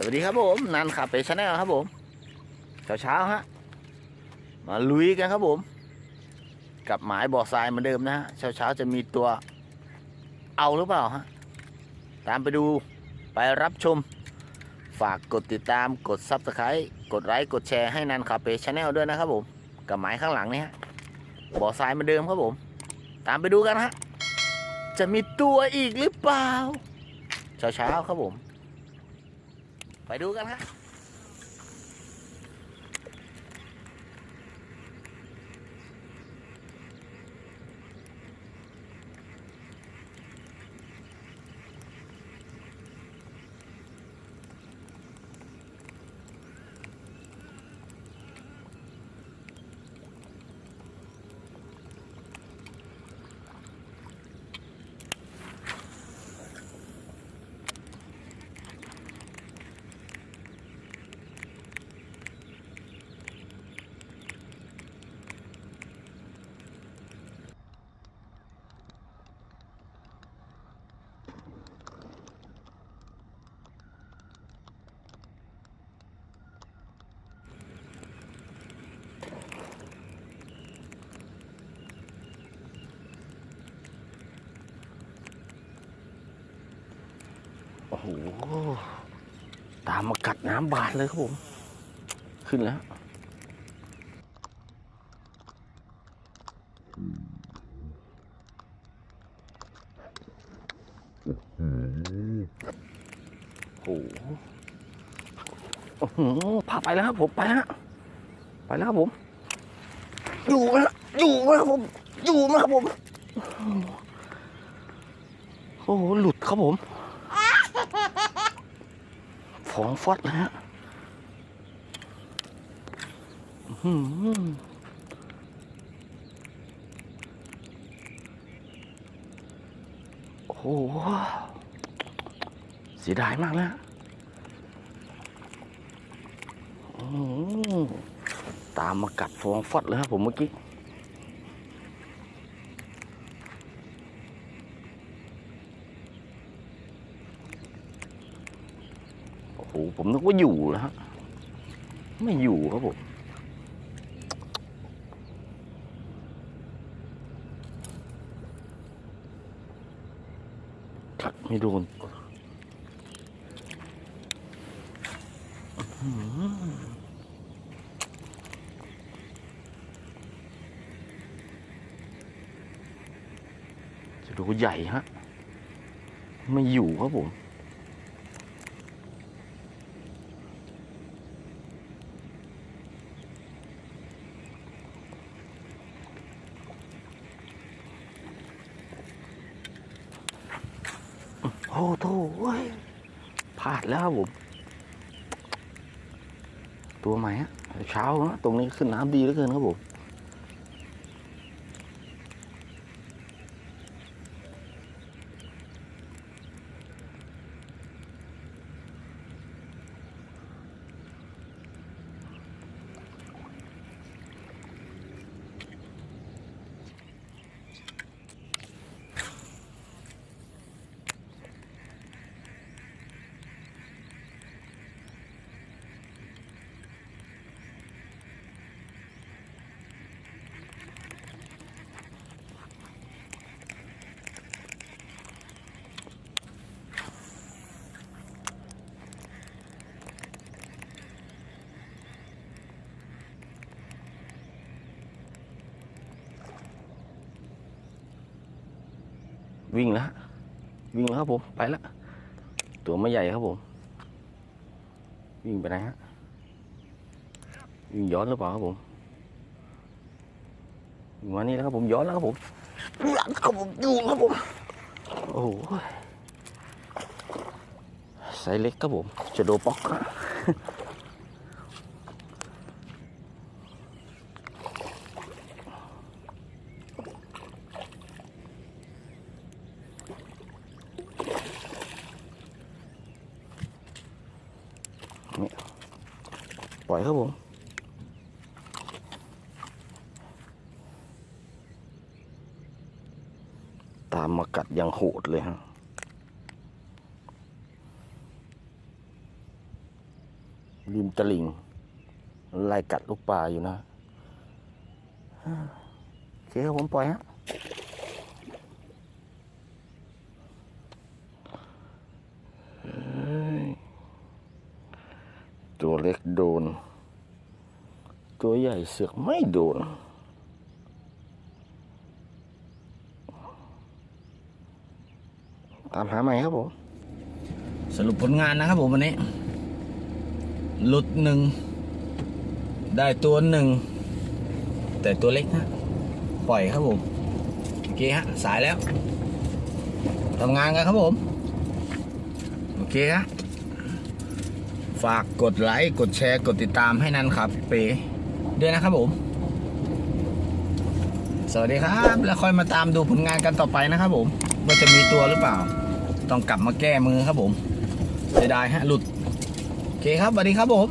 สวัสดีครับผมนันขับไปชาแนลครับผมเช้าเช้าๆฮะมาลุยกันครับผม กับหมายบ่อทรายเหมือนเดิมนะฮะเช้าเช้าๆจะมีตัวเอาหรือเปล่าฮะตามไปดูไปรับชม ฝากกดติดตามกดซับสไครต์กดไลค์กดแชร์ให้นันขับไปชาแนลด้วยนะครับผมกับหมายข้างหลังนี่ฮะบ่อทรายเหมือนเดิมครับผม ตามไปดูกันฮะจะมีตัวอีกหรือเปล่าเช้าเช้าๆครับผม ไปดูกั โอ้โห ตามมากัดน้ำบาดเลยครับผม ขึ้นแล้วโอ้โหพาไปแล้วครับผม ไปแล้วไปแล้วครับผม อยู่นะอยู่นะครับผม อยู่นะครับผม โอ้โห หลุดครับผม ฟองฟอดเลยฮะโอ้โหเสียดายมากเลยฮะอื้อหือตามมากัดฟองฟอดเลยครับผมเมื่อกี้ โอ้โหผมนึกว่าอยู่แล้วฮะไม่อยู่ครับผมกัดไม่โดนจะดูใหญ่ฮะ ไม่อยู่ครับผม โอ้โถเว้ยพลาดแล้วครับผม ตัวใหม่ฮะเช้านะตรงนี้ขึ้นน้ำดีเหลือเกินครับผม วิ่งแล้วฮะวิ่งแล้วครับผมไปแล้วตัวไม่ใหญ่ครับผม วิ่งไปไหนฮะวิ่งย้อนหรือเปล่าครับผมวิ่งมานี่แล้วครับผมย้อนแล้วครับผมหลังครับผมอยู่ครับผมโอ้โหไซส์เล็กครับผมจะโดป๊อก ฮะปล่อยครับผมตามมากัดอย่างโหดเลยฮะริมตลิ่งไล่กัดลูกปลาอยู่นะโอเคครับผมปล่อยฮะเฮ้ยตัวเล็กโดน ตัวใหญ่เสือกไม่โดน ตามหาใหม่ครับผม สรุปผลงานนะครับผมวันนี้ หลุดหนึ่ง ได้ตัวหนึ่ง แต่ตัวเล็กฮะปล่อยครับผมโอเคฮะ สายแล้วทำงานกันครับผม โอเคฮะ ฝากกดไลค์กดแชร์กดติดตามให้นันครับเปด้วยนะครับผม สวัสดีครับ แล้วค่อยมาตามดูผลงานกันต่อไปนะครับผม ว่าจะมีตัวหรือเปล่า ต้องกลับมาแก้มือครับผมเสียดายฮะหลุด โอเคครับสวัสดีครับผม